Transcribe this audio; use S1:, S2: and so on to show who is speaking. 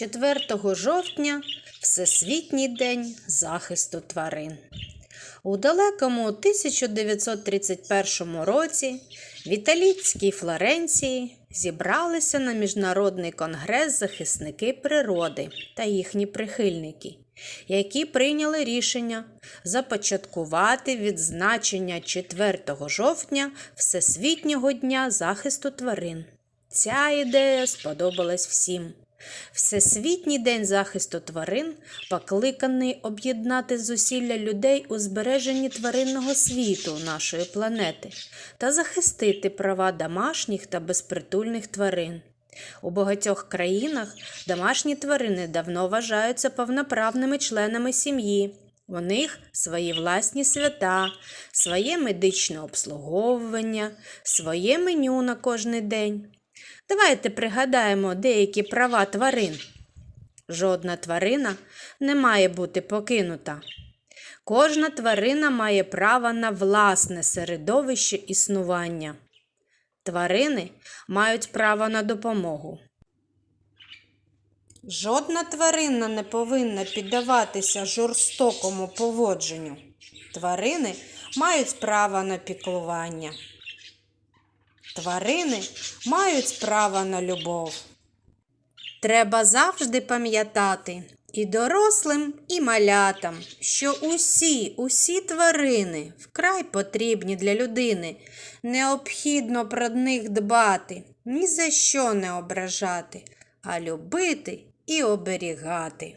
S1: 4 жовтня Всесвітній день захисту тварин. У далекому 1931 році в італійській Флоренції зібралися на міжнародний конгрес захисники природи та їхні прихильники, які прийняли рішення започаткувати відзначення 4 жовтня Всесвітнього дня захисту тварин. Ця ідея сподобалась всім. Всесвітній день захисту тварин покликаний об'єднати зусилля людей у збереженні тваринного світу нашої планети та захистити права домашніх та безпритульних тварин. У багатьох країнах домашні тварини давно вважаються повноправними членами сім'ї. У них свої власні свята, своє медичне обслуговування, своє меню на кожний день. Давайте пригадаємо деякі права тварин. Жодна тварина не має бути покинута. Кожна тварина має право на власне середовище існування. Тварини мають право на допомогу. Жодна тварина не повинна піддаватися жорстокому поводженню. Тварини мають право на піклування. Тварини мають право на любов. Треба завжди пам'ятати і дорослим, і малятам, що усі, усі тварини вкрай потрібні для людини. Необхідно про них дбати, ні за що не ображати, а любити і оберігати.